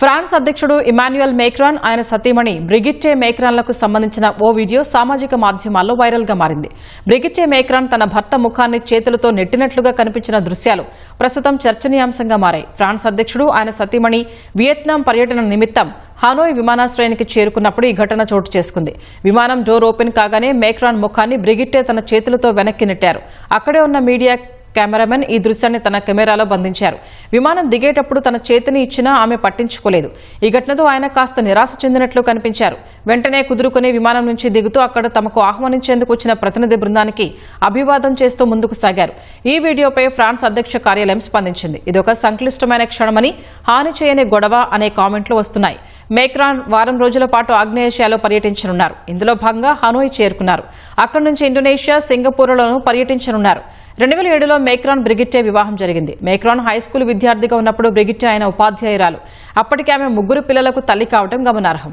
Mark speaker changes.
Speaker 1: France అధ్యక్షుడు Emmanuel Macron ఆయన సతీమణి బ్రిగిట్టే మేక్రాన్లకు సంబంధించిన ఓ వీడియో సామాజిక మాధ్యమాల్లో వైరల్గా మారింది. బ్రిగిట్టే మేక్రాన్ తన భర్త ముఖాన్ని చేతులతో నెట్టినట్లుగా కనిపించిన దృశ్యాలు ప్రస్తుతం చర్చనీయాంశంగా మారాయి. ఫ్రాన్స్ అధ్యక్షుడు ఆయన సతీమణి వియత్నాం పర్యటన నిమిత్తం హానోయ్ విమానాశ్రయానికి చేరుకున్నప్పుడు ఈ ఘటన చోటు చేసుకుంది. విమానం డోర్ ఓపెన్ కాగానే మేక్రాన్ ముఖాన్ని బ్రిగిట్టే తన చేతులతో వెనక్కి నెట్టారు. అక్కడే ఉన్న మీడియా కెమెరామెన్ ఈ దృశ్యాన్ని తన కెమెరాలో బంధించారు. విమానం దిగేటప్పుడు తన చేతిని ఇచ్చినా ఆమె పట్టించుకోలేదు. ఈ ఘటనతో ఆయన కాస్త నిరాశ చెందినట్లు కనిపించారు. వెంటనే కుదురుకుని విమానం నుంచి దిగుతూ అక్కడ తమకు ఆహ్వానించేందుకు వచ్చిన ప్రతినిధి బృందానికి అభివాదం చేస్తూ ముందుకు సాగారు. ఈ వీడియోపై ఫ్రాన్స్ అధ్యక్ష కార్యాలయం స్పందించింది. ఇదొక సంక్లిష్టమైన క్షణమని హాని చేయని గొడవ అనే కామెంట్లు వస్తున్నాయి. మేక్రాన్ వారం రోజుల పాటు ఆగ్నేయేషియాలో పర్యటించనున్నారు. ఇందులో భాగంగా హనోయ్ చేరుకున్నారు. అక్కడి నుంచి ఇండోనేషియా సింగపూర్లను పర్యటించనున్నారు. రెండు వేల ఏడులో మేక్రాన్ బ్రిగిట్టే వివాహం జరిగింది. మేక్రాన్ హై స్కూల్ విద్యార్థిగా ఉన్నప్పుడు బ్రిగిట్టే ఆయన ఉపాధ్యాయురాలు. అప్పటికే ఆమె ముగ్గురు పిల్లలకు తల్లి కావడం గమనార్హం.